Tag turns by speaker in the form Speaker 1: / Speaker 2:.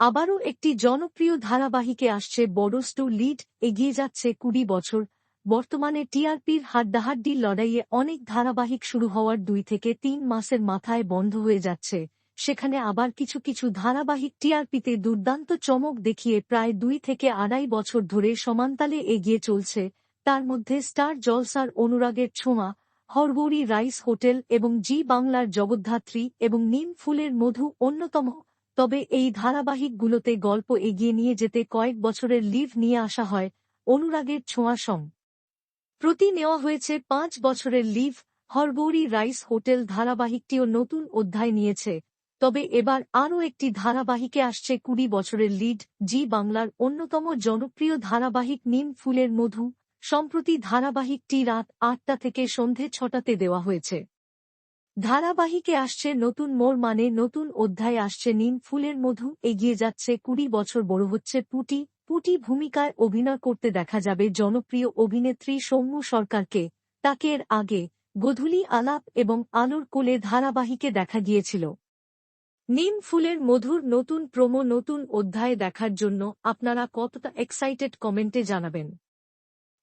Speaker 1: আবারও একটি জনপ্রিয় ধারাবাহিকে আসছে বড়স্টু লিড, এগিয়ে যাচ্ছে কুড়ি বছর। বর্তমানে টিআরপির হাড্ডাহাড্ডি লড়াইয়ে অনেক ধারাবাহিক শুরু হওয়ার দুই থেকে তিন মাসের মাথায় বন্ধ হয়ে যাচ্ছে। সেখানে আবার কিছু কিছু ধারাবাহিক টিআরপিতে দুর্দান্ত চমক দেখিয়ে প্রায় দুই থেকে আড়াই বছর ধরে সমান্তালে এগিয়ে চলছে। তার মধ্যে স্টার জলসার অনুরাগের ছোঁয়া হরগৌরী রাইস হোটেল এবং জি বাংলার জগদ্ধাত্রী এবং নিম ফুলের মধু অন্যতম তবে এই ধারাবাহিকগুলোতে গল্প এগিয়ে নিয়ে যেতে কয়েক বছরের লিভ নিয়ে আসা হয় অনুরাগের ছোঁয়া সম প্রতি নেওয়া হয়েছে পাঁচ বছরের লিভ, হরগৌরী রাইস হোটেল ধারাবাহিকটিও নতুন অধ্যায় নিয়েছে। তবে এবার আরও একটি ধারাবাহিকে আসছে কুড়ি বছরের লিড, জি বাংলার অন্যতম জনপ্রিয় ধারাবাহিক নিম ফুলের মধু। সম্প্রতি ধারাবাহিকটি রাত আটটা থেকে সন্ধে ছটাতে দেওয়া হয়েছে। ধারাবাহিকে আসছে নতুন মোড় মানে নতুন অধ্যায় আসছে নিম ফুলের মধু, এগিয়ে যাচ্ছে কুড়ি বছর বড় হচ্ছে পুটি পুটি ভূমিকায় অভিনয় করতে দেখা যাবে জনপ্রিয় অভিনেত্রী সৌম্য সরকারকে। তাকে এর আগে গধুলি আলাপ এবং আলোর কোলে ধারাবাহিকে দেখা গিয়েছিল। নিম ফুলের মধুর নতুন প্রোমো নতুন অধ্যায় দেখার জন্য আপনারা কতটা এক্সাইটেড কমেন্টে জানাবেন।